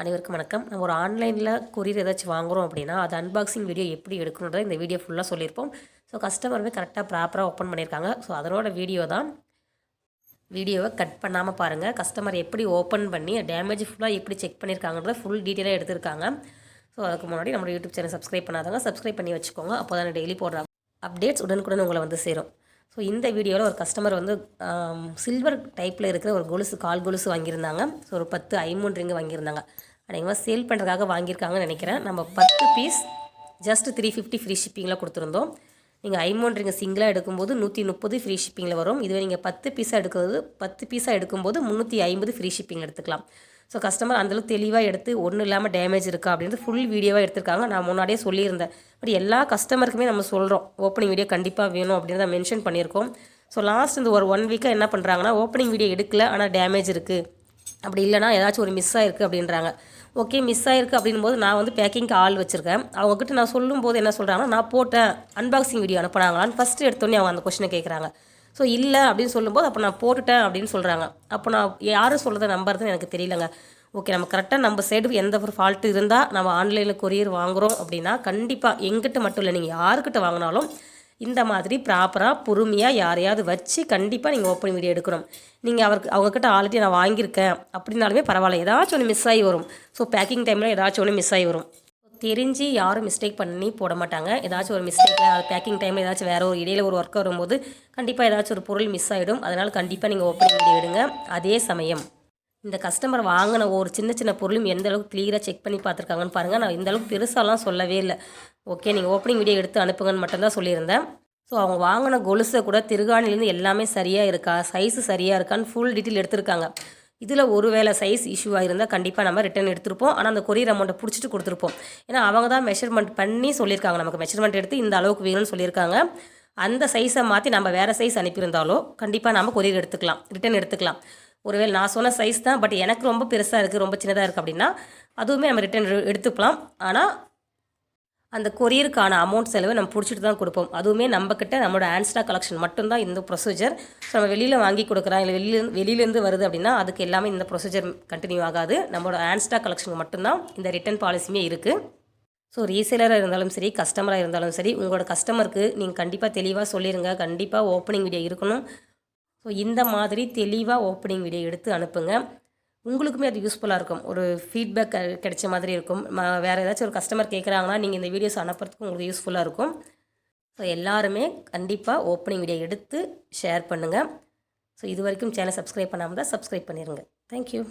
அனைவருக்கும் வணக்கம். நம்ம ஒரு ஆன்லைனில் கொரியர் ஏதாச்சும் வாங்குகிறோம் அப்படின்னா அது அன்பாக்சிங் வீடியோ எப்படி எடுக்கணுன்றத இந்த வீடியோ ஃபுல்லாக சொல்லியிருப்போம். ஸோ கஸ்டமருமே கரெக்டாக ப்ராப்பராக ஓப்பன் பண்ணியிருக்காங்க. ஸோ அதனோட வீடியோ தான் வீடியோவை கட் பண்ணாமல் பாருங்கள் கஸ்டமர் எப்படி ஓப்பன் பண்ணி டேமேஜ் ஃபுல்லாக எப்படி செக் பண்ணியிருக்காங்கன்றத ஃபுல் டீட்டெயிலாக எடுத்திருக்காங்க. ஸோ அதுக்கு முன்னாடி நம்ம யூடியூப் சேனல் சப்ஸ்கிரைப் பண்ணாதாங்க சப்ஸ்கிரைப் பண்ணி வச்சுக்கோங்க. அப்போ தான் டெய்லி போடுற அப்டேட்ஸ் உடனுக்குடன் உங்களை வந்து சேரும். ஸோ இந்த வீடியோவில் ஒரு கஸ்டமர் வந்து um, சில்வர் டைப்பில் இருக்கிற ஒரு கொலுசு கால் கொலுசு வாங்கியிருந்தாங்க. ஸோ ஒரு பத்து ஐமூன் ரிங்கு வாங்கியிருந்தாங்க. அநேகமாக சேல் பண்ணுறதுக்காக வாங்கியிருக்காங்கன்னு நினைக்கிறேன். நம்ம பத்து piece just three fifty free ஷிப்பிங்கில் கொடுத்துருந்தோம். நீங்கள் ஐமோன் ரிங்கு சிங்கிளாக எடுக்கும்போது நூற்றி முப்பது ஃப்ரீ ஷிப்பிங்கில் வரும். இதுவே நீங்கள் பத்து பீஸாக எடுக்கிறது பத்து பீஸாக எடுக்கும்போது முந்நூற்றி ஐம்பது ஃப்ரீ ஷிப்பிங் எடுத்துக்கலாம். ஸோ கஸ்டமர் அந்தளவுக்கு தெளிவாக எடுத்து ஒன்றும் இல்லாமல் டேமேஜ் இருக்கா? அப்படின்றது ஃபுல் வீடியோவாக எடுத்திருக்காங்க. நான் முன்னாடியே சொல்லியிருந்தேன். பட் எல்லா கஸ்டமருக்குமே நம்ம சொல்கிறோம் ஓப்பனிங் வீடியோ கண்டிப்பாக வேணும் அப்படின்றத மென்ஷன் பண்ணியிருக்கோம். ஸோ லாஸ்ட் இந்த ஒரு ஒன் வீக்காக என்ன பண்ணுறாங்கன்னா ஓப்பனிங் வீடியோ எடுக்கல ஆனால் டேமேஜ் இருக்குது அப்படி இல்லைனா ஏதாச்சும் ஒரு மிஸ் ஆகிருக்கு அப்படின்றாங்க. ஓகே மிஸ் ஆகிருக்கு அப்படின்போது நான் வந்து பேக்கிங்க்கு ஆள் வச்சுருக்கேன். அவங்கக்கிட்ட நான் சொல்லும்போது என்ன சொல்கிறாங்கன்னா நான் போட்டேன். அன்பாக்சிங் வீடியோ அனுப்புனாங்களான்னு ஃபஸ்ட்டு எடுத்தோன்னே அவங்க அந்த கொஷினை கேட்குறாங்க ஸோ இல்லை அப்படின்னு சொல்லும்போது அப்போ நான் போட்டுட்டேன் அப்படின்னு சொல்கிறாங்க அப்போ நான் யாரும் சொல்கிறத நம்புறதுன்னு எனக்கு தெரியலங்க. ஓகே நம்ம கரெக்டாக நம்ம சைடு எந்த ஒரு ஃபால்ட்டு இருந்தால் நம்ம ஆன்லைனில் கொரியர் வாங்குகிறோம் அப்படின்னா கண்டிப்பாக எங்கிட்ட மட்டும் இல்லை நீங்கள் யாருக்கிட்ட வாங்கினாலும் இந்த மாதிரி ப்ராப்பராக பொறுமையாக யாரையாவது வச்சு கண்டிப்பாக நீங்கள் ஓப்பன் வீடியோ எடுக்கணும். நீங்கள் அவருக்கு அவங்கக்கிட்ட ஆல்ரெடி நான் வாங்கியிருக்கேன் அப்படின்னாலுமே பரவாயில்ல. ஏதாச்சும் ஒன்று மிஸ் ஆகி வரும். ஸோ பேக்கிங் டைமில் ஏதாச்சும் ஒன்று மிஸ் ஆகி வரும். தெரிஞ்சு யாரும் மிஸ்டேக் பண்ணி போட மாட்டாங்க. ஏதாச்சும் ஒரு மிஸ்டேக்கில் பேக்கிங் டைமில் ஏதாச்சும் வேறு ஒரு இடையில ஒரு ஒர்க் வரும்போது கண்டிப்பாக ஏதாச்சும் ஒரு பொருள் மிஸ் ஆகிடும் அதனால் கண்டிப்பாக நீங்கள் ஓப்பனிங் வீடியோ எடுங்க. அதே சமயம் இந்த கஸ்டமர் வாங்கின ஒரு சின்ன சின்ன பொருளும் எந்த அளவுக்கு கிளியராக செக் பண்ணி பார்த்துருக்காங்கன்னு பாருங்கள் நான் இந்த அளவுக்கு பெருசாலாம் சொல்லவே இல்லை. ஓகே நீங்கள் ஓப்பனிங் வீடியோ எடுத்து அனுப்புங்கன்னு மட்டும்தான் சொல்லியிருந்தேன். ஸோ அவங்க வாங்கின கொலுசை கூட திருகாணிலேருந்து எல்லாமே சரியாக இருக்கா? சைஸு சரியாக இருக்கான்னு ஃபுல் டீட்டெயில் எடுத்திருக்காங்க. இதில் ஒரு வேளை சைஸ் இஷ்யூவாக இருந்தால் கண்டிப்பாக நம்ம ரிட்டன் எடுத்திருப்போம். ஆனால் அந்த கொரியர் அமௌண்ட்டை பிடிச்சிட்டு கொடுத்துருப்போம். ஏன்னா அவங்க தான் மெஷர்மெண்ட் பண்ணி சொல்லியிருக்காங்க. நமக்கு மெஷர்மெண்ட் எடுத்து இந்த அளவுக்கு வேணும்னு சொல்லியிருக்காங்க. அந்த சைஸை மாற்றி நம்ம வேறு சைஸ் அனுப்பியிருந்தாலோ கண்டிப்பாக நம்ம கொரியர் எடுத்துக்கலாம். ரிட்டன் எடுத்துக்கலாம். ஒருவேளை நான் சொன்ன சைஸ் தான் பட் எனக்கு ரொம்ப பெருசாக இருக்குது ரொம்ப சின்னதாக இருக்குது அப்படின்னா அதுவுமே நம்ம ரிட்டன் எடுத்துக்கலாம். ஆனால் அந்த கொரியருக்கான அமௌண்ட் செலவை நம்ம பிடிச்சிட்டு தான் கொடுப்போம். அதுவுமே நம்மக்கிட்ட நம்மளோட ஆன்ஸ்டா கலெக்ஷன் மட்டும்தான் இந்த ப்ரொசீஜர் ஸோ நம்ம வெளியில் வாங்கி கொடுக்குறோம் இல்லை வெளியிலேருந்து வெளியிலேருந்து வருது அப்படின்னா அதுக்கு எல்லாமே இந்த ப்ரொசீஜர் கண்டினியூ ஆகாது. நம்மளோட ஆன்ஸ்டா கலெக்ஷனுக்கு மட்டும்தான் இந்த ரிட்டர்ன் பாலிசியுமே இருக்குது ஸோ ரீசேலராக இருந்தாலும் சரி கஸ்டமராக இருந்தாலும் சரி உங்களோட கஸ்டமருக்கு நீங்கள் கண்டிப்பாக தெளிவாக சொல்லிடுங்க கண்டிப்பாக ஓப்பனிங் வீடியோ இருக்கணும். ஸோ இந்த மாதிரி தெளிவாக ஓப்பனிங் வீடியோ எடுத்து அனுப்புங்க. உங்களுக்குமே அது யூஸ்ஃபுல்லாக இருக்கும். ஒரு ஃபீட்பேக் கிடைச்ச மாதிரி இருக்கும். வேறு ஏதாச்சும் ஒரு கஸ்டமர் கேட்குறாங்கன்னா நீங்கள் இந்த வீடியோஸ் அனுப்புறதுக்கு உங்களுக்கு யூஸ்ஃபுல்லாக இருக்கும். ஸோ எல்லாருமே கண்டிப்பாக ஓப்பனிங் வீடியோ எடுத்து ஷேர் பண்ணுங்கள் ஸோ இது வரைக்கும் சேனல் சப்ஸ்கிரைப் பண்ணாமல் தான் சப்ஸ்கிரைப் பண்ணிடுங்க தேங்க்யூ